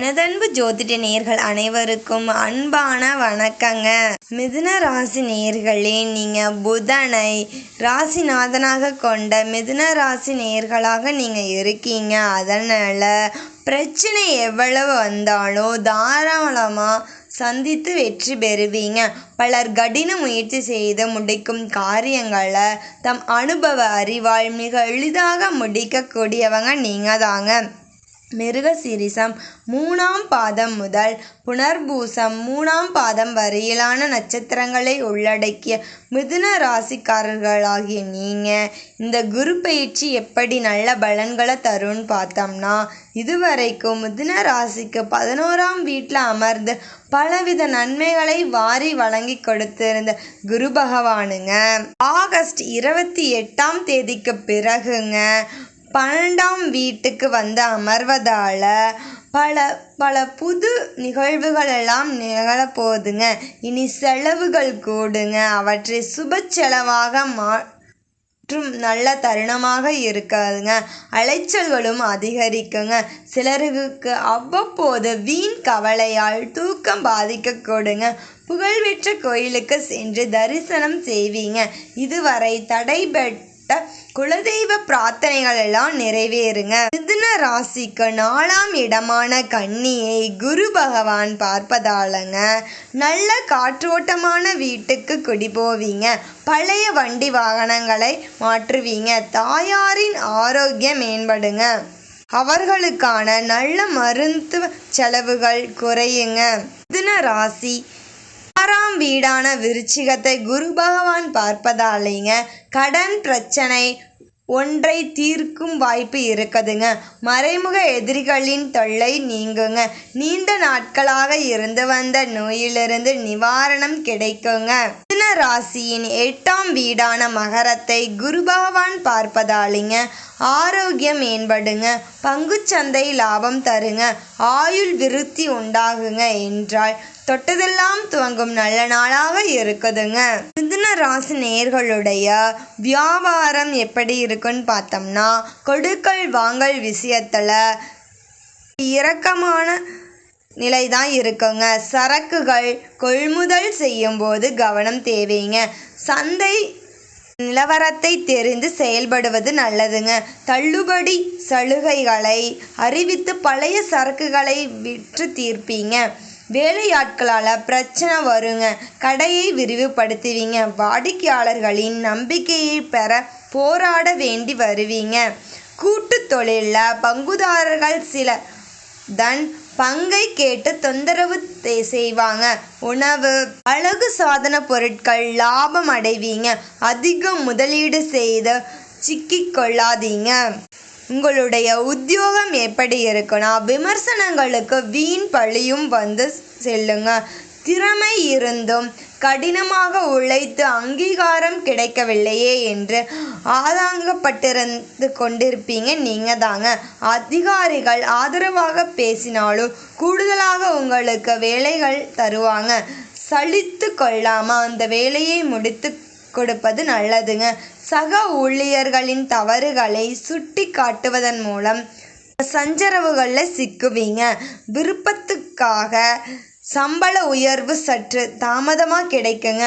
மனதன்பு ஜோதிட நேர்கள் அனைவருக்கும் அன்பான வணக்கங்க. மிதுன ராசி நேர்களே நீங்க புதனை ராசிநாதனாக கொண்ட மிதுன ராசி நேர்களாக நீங்க இருக்கீங்க. அதனால பிரச்சனை எவ்வளவு வந்தாலும் தாராளமா சந்தித்து வெற்றி பெறுவீங்க. பலர் கடின முயற்சி செய்து முடிக்கும் காரியங்களை தம் அனுபவ அறிவால் மிக எளிதாக முடிக்கக்கூடியவங்க நீங்க தாங்க மிருகசீரிசம் மூணாம் பாதம் முதல் புனர்பூசம் மூணாம் பாதம் வரையிலான நட்சத்திரங்களை உள்ளடக்கிய மிதுன ராசிக்காரர்களாகிய நீங்கள் இந்த குரு பயிற்சி எப்படி நல்ல பலன்களை தரும்னு பார்த்தோம்னா இதுவரைக்கும் மிதுன ராசிக்கு பதினோராம் வீட்டில் அமர்ந்து பலவித நன்மைகளை வாரி வழங்கி கொடுத்திருந்த குரு பகவானுங்க. ஆகஸ்ட் இருபத்தி எட்டாம் தேதிக்கு பிறகுங்க பன்னெண்டாம் வீட்டுக்கு வந்து அமர்வதால் பல பல புது நிகழ்வுகள் எல்லாம் நிகழப்போகுதுங்க. இனி செலவுகள் கூடுங்க. அவற்றை சுப செலவாக மாற்றும் நல்ல தருணமாக இருக்காதுங்க. அலைச்சல்களும் அதிகரிக்குங்க. சிலருக்கு அவ்வப்போது வீண் கவலையால் தூக்கம் பாதிக்கக்கூடுங்க. புகழ்பெற்ற கோயிலுக்கு சென்று தரிசனம் செய்வீங்க. இதுவரை தடைபட்ட குலதெய்வ பிரார்த்தனைகள் எல்லாம் நிறைவேறுங்க. மிதுன ராசிக்கு நாலாம் இடமான கன்னியை குரு பகவான் பார்ப்பதாலங்க நல்ல காற்றோட்டமான வீட்டுக்கு குடி போவீங்க. பழைய வண்டி வாகனங்களை மாற்றுவீங்க. தாயாரின் ஆரோக்கியம் மேம்படுங்க. அவர்களுக்கான நல்ல மருத்துவ செலவுகள் குறையுங்க. மிதுன ராசி ஆறாம் வீடான விருச்சிகத்தை குரு பகவான் பார்ப்பதாலேங்க கடன் பிரச்சனை ஒன்றை தீர்க்கும் வாய்ப்பு இருக்குதுங்க. மறைமுக எதிரிகளின் தொல்லை நீங்குங்க. நீண்ட நாட்களாக இருந்து வந்த நோயிலிருந்து நிவாரணம் கிடைக்குங்க. மிதுன ராசியின் எட்டாம் வீடான மகரத்தை குரு பகவான் பார்ப்பதாலிங்க. ஆரோக்கியம் மேம்படுங்க. பங்குச்சந்தை லாபம் தருங்க. ஆயுள் விருத்தி உண்டாகுங்க என்றால் தொட்டதெல்லாம் துவங்கும் நல்ல நாளாக இருக்குதுங்க. மிதுன ராசி நேர்களுடைய வியாபாரம் எப்படி இருக்குன்னு பார்த்தோம்னா கொடுக்கல் வாங்கல் விஷயத்தில் இரக்கமான நிலை தான் இருக்குங்க. சரக்குகள் கொள்முதல் செய்யும்போது கவனம் தேவைங்க. சந்தை நிலவரத்தை தெரிந்து செயல்படுவது நல்லதுங்க. தள்ளுபடி சலுகைகளை அறிவித்து பழைய சரக்குகளை விற்று தீர்ப்பீங்க. வேலையாட்களால் பிரச்சனை வருங்க. கடையை விரிவுபடுத்துவீங்க. வாடிக்கையாளர்களின் நம்பிக்கையை பெற போராட வேண்டி வருவீங்க. கூட்டு தொழிலில் பங்குதாரர்கள் சில தன் பங்கை கேட்டு தொந்தரவு செய்வாங்க. உணவு அழகு சாதன பொருட்கள் லாபம் அடைவீங்க. அதிகம் முதலீடு செய்து சிக்கிக்கொள்ளாதீங்க உங்களுடைய உத்தியோகம் எப்படி இருக்குன்னா விமர்சனங்களுக்கு வீண் பழியும் வந்து செல்லுங்க. திறமை இருந்தும் கடினமாக உழைத்து அங்கீகாரம் கிடைக்கவில்லையே என்று ஆதாங்கப்பட்டிருந்து கொண்டிருப்பீங்க. நீங்கள் தாங்க. அதிகாரிகள் ஆதரவாக பேசினாலும் கூடுதலாக உங்களுக்கு வேலைகள் தருவாங்க. சலித்து கொள்ளாமல் அந்த வேலையை முடித்து கொடுப்பது நல்லதுங்க. சக ஊழியர்களின் தவறுகளை சுட்டி காட்டுவதன் மூலம் சஞ்சரவுகளில் சிக்குவீங்க. விருப்பத்துக்காக சம்பள உயர்வு சற்று தாமதமாக கிடைக்குங்க.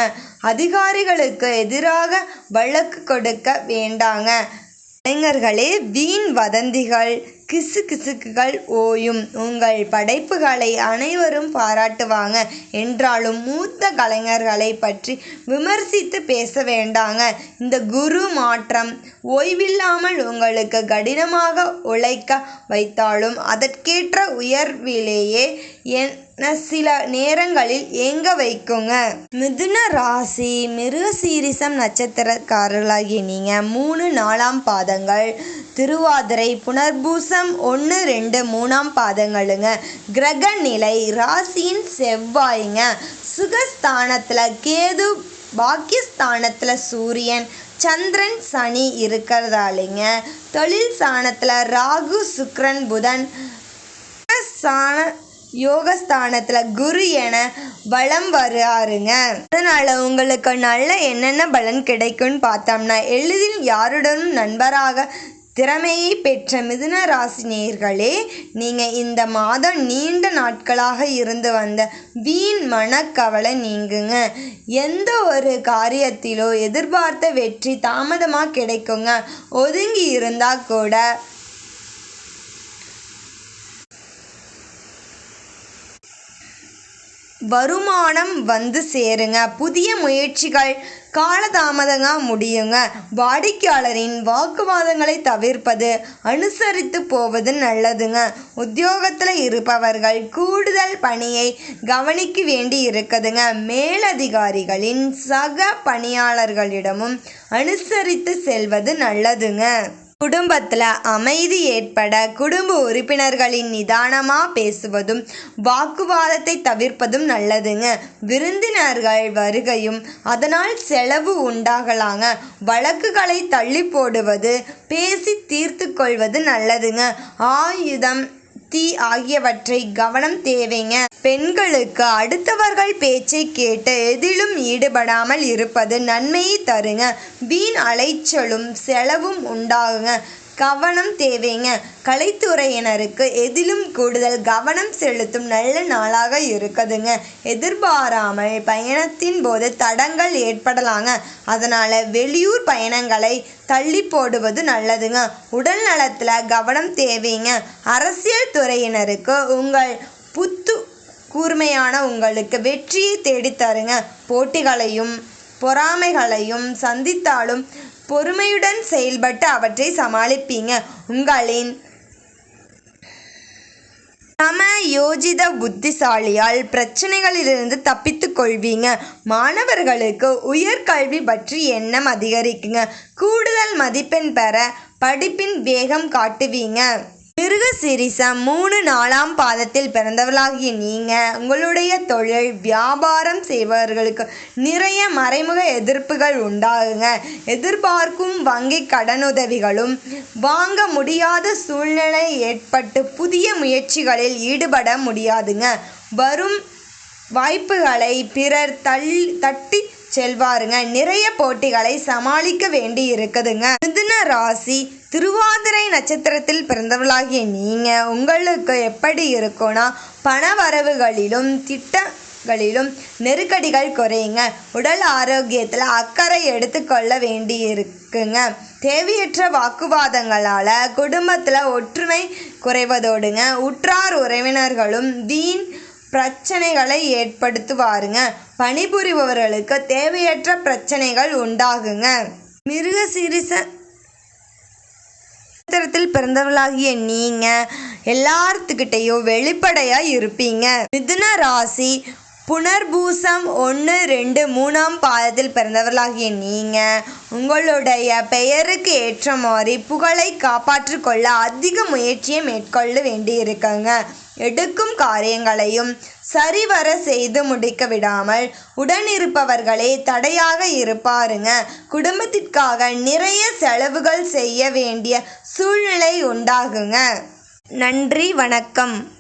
அதிகாரிகளுக்கு எதிராக வழக்கு கொடுக்க வேண்டாங்க. இளைஞர்களே வீண் வதந்திகள் கிசு கிசுக்குகள் ஓயும். உங்கள் படைப்புகளை அனைவரும் பாராட்டுவாங்க. என்றாலும் மூத்த கலைஞர்களை பற்றி விமர்சித்து பேச வேண்டாங்க. இந்த குரு மாற்றம் ஓய்வில்லாமல் உங்களுக்கு கடினமாக உழைக்க வைத்தாலும் அதற்கேற்ற உயர்விலேயே என சில நேரங்களில் ஏங்க வைக்குங்க? மிதுன ராசி மிருகசீரிசம் நட்சத்திரக்காரர்களாகிய நீங்கள் மூணு நாலாம் பாதங்கள். திருவாதிரை புனர்பூசம் ஒன்று ரெண்டு மூணாம் பாதங்களுங்க. கிரக நிலை ராசியின் செவ்வாய்ங்க. சுகஸ்தானத்தில் கேது பாக்கியஸ்தானத்தில் சூரியன் சந்திரன் சனி இருக்கிறதாலேங்க. தொழில் ஸ்தானத்தில் ராகு சுக்ரன் புதன். ஸ்தான யோகஸ்தானத்தில் குரு என பலம் வராருங்க அதனால் உங்களுக்கு நல்ல என்னென்ன பலன் கிடைக்கும்னு பார்த்தோம்னா எளிதில் யாருடனும் நண்பராக திறமையை பெற்ற மிதுன ராசி நீங்கள் இந்த மாதம் நீண்ட நாட்களாக இருந்து வந்த வீண் மனக்கவலை நீங்குங்க. எந்த ஒரு காரியத்திலோ எதிர்பார்த்த வெற்றி தாமதமாக கிடைக்குங்க. ஒதுங்கி இருந்தால் கூட வருமானம் வந்து சேருங்க. புதிய முயற்சிகள் காலதாமதங்க முடியுங்க. வாடிக்கையாளரின் வாக்குவாதங்களை தவிர்ப்பது அனுசரித்து போவது நல்லதுங்க. உத்தியோகத்தில் இருப்பவர்கள் கூடுதல் பணியை கவனிக்க வேண்டி இருக்குதுங்க. மேலதிகாரிகளின் சக பணியாளர்களிடமும் அனுசரித்து செல்வது நல்லதுங்க. குடும்பத்தில் அமைதி ஏற்பட குடும்ப உறுப்பினர்களின் நிதானமாக பேசுவதும் வாக்குவாதத்தை தவிர்ப்பதும் நல்லதுங்க. விருந்தினர்கள் வருகையும் அதனால் செலவு உண்டாகலாங்க. வழக்குகளை தள்ளி போடுவது பேசி தீர்த்து கொள்வது நல்லதுங்க. ஆயுதம் தீ ஆகியவற்றை கவனம் தேவைங்க. பெண்களுக்கு அடுத்தவர்கள் பேச்சை கேட்டு எதிலும் ஈடுபடாமல் இருப்பது நன்மையை தருங்க. வீண் அலைச்சலும் செலவும் உண்டாகுங்க. கவனம் தேவைங்க. கலைத்துறையினருக்கு எதிலும் கூடுதல் கவனம் செலுத்தும் நல்ல நாளாக இருக்குதுங்க. எதிர்பாராமல் பயணத்தின் போது தடங்கள் ஏற்படலாங்க. அதனால் வெளியூர் பயணங்களை தள்ளி போடுவது நல்லதுங்க. உடல் நலத்தில் கவனம் தேவைங்க. அரசியல் துறையினருக்கு உங்கள் புத்து கூர்மையான உங்களுக்கு வெற்றியை தேடித்தருங்க. போட்டிகளையும் பொறாமைகளையும் சந்தித்தாலும் பொறுமையுடன் செயல்பட்டு அவற்றை சமாளிப்பீங்க. உங்களின் சம யோஜித புத்திசாலியால் பிரச்சனைகளிலிருந்து தப்பித்து கொள்வீங்க. மாணவர்களுக்கு உயர்கல்வி பற்றி எண்ணம் அதிகரிக்குங்க. கூடுதல் மதிப்பெண் பெற படிப்பின் வேகம் காட்டுவீங்க. மிருக சிரிசம் மூணு நாலாம் பாதத்தில் பிறந்தவர்களாகிய நீங்கள் உங்களுடைய தொழில் வியாபாரம் செய்பவர்களுக்கு நிறைய மறைமுக எதிர்ப்புகள் உண்டாகுங்க. எதிர்பார்க்கும் வங்கி கடனுதவிகளும் வாங்க முடியாத சூழ்நிலை ஏற்பட்டு புதிய முயற்சிகளில் ஈடுபட முடியாதுங்க. வரும் வாய்ப்புகளை பிறர் தள்ளி தட்டி செல்வாருங்க. நிறைய போட்டிகளை சமாளிக்க வேண்டி இருக்குதுங்க மிதுன ராசி திருவாதிரை நட்சத்திரத்தில் பிறந்தவளாகிய நீங்கள் உங்களுக்கு எப்படி இருக்கும்னா பண வரவுகளிலும் திட்டங்களிலும் நெருக்கடிகள் குறையுங்க. உடல் ஆரோக்கியத்தில் அக்கறை எடுத்துக்கொள்ள வேண்டி இருக்குங்க தேவையற்ற வாக்குவாதங்களால் குடும்பத்தில் ஒற்றுமை குறைவதோடுங்க. உற்றார் உறவினர்களும் வீண் பிரச்சனைகளை ஏற்படுத்துவாருங்க. பணிபுரிபவர்களுக்கு தேவையற்ற பிரச்சனைகள் உண்டாகுங்க. மிருக சிறிச நட்சத்திரத்தில் பிறந்தவர்களாகிய நீங்க எல்லாத்துக்கிட்டையும் வெளிப்படையா இருப்பீங்க. மிதுன ராசி புனர்பூசம் ஒன்று ரெண்டு மூணாம் பாதத்தில் பிறந்தவர்களாகிய நீங்கள் உங்களுடைய பெயருக்கு ஏற்ற மாதிரி புகழை காப்பாற்றிக் கொள்ள அதிக முயற்சியை மேற்கொள்ள வேண்டியிருக்குங்க. எடுக்கும் காரியங்களையும் சரிவர செய்து முடிக்க விடாமல் உடனிருப்பவர்களே தடையாக இருப்பாருங்க. குடும்பத்திற்காக நிறைய செலவுகள் செய்ய வேண்டிய சூழ்நிலை உண்டாகுங்க. நன்றி வணக்கம்.